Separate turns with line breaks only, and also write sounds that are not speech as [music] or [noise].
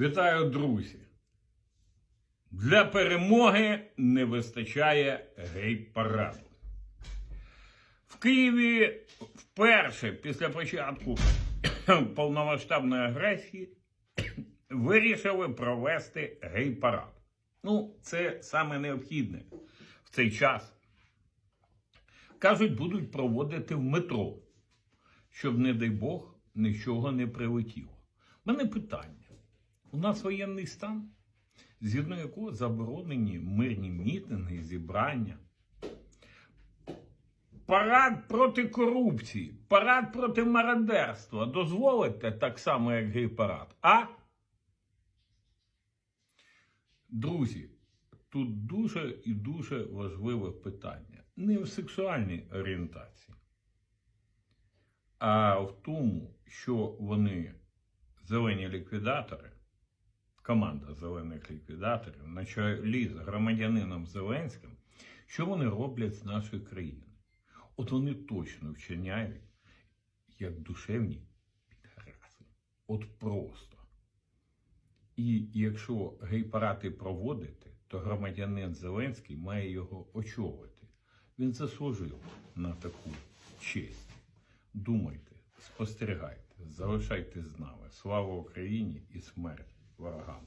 Вітаю, друзі! Для перемоги не вистачає гей-параду. В Києві вперше після початку [coughs] повномасштабної агресії [coughs] вирішили провести гей-парад. Ну, це саме необхідне в цей час. Кажуть, будуть проводити в метро, щоб, не дай Бог, нічого не прилетіло. У мене питання. У нас воєнний стан, згідно якого заборонені мирні мітинги, зібрання. Парад проти корупції, парад проти мародерства. Дозволите так само, як гей-парад. А? Друзі, тут дуже і дуже важливе питання. Не в сексуальній орієнтації, а в тому, що вони зелені ліквідатори, команда зелених ліквідаторів на чолі з громадянином Зеленським, що вони роблять з нашої країни? От вони точно вчиняють як душевні підгарази. От просто. І якщо гей-паради проводити, то громадянин Зеленський має його очолити. Він заслужив на таку честь. Думайте, спостерігайте, залишайтесь з нами. Слава Україні і смерть ворогам!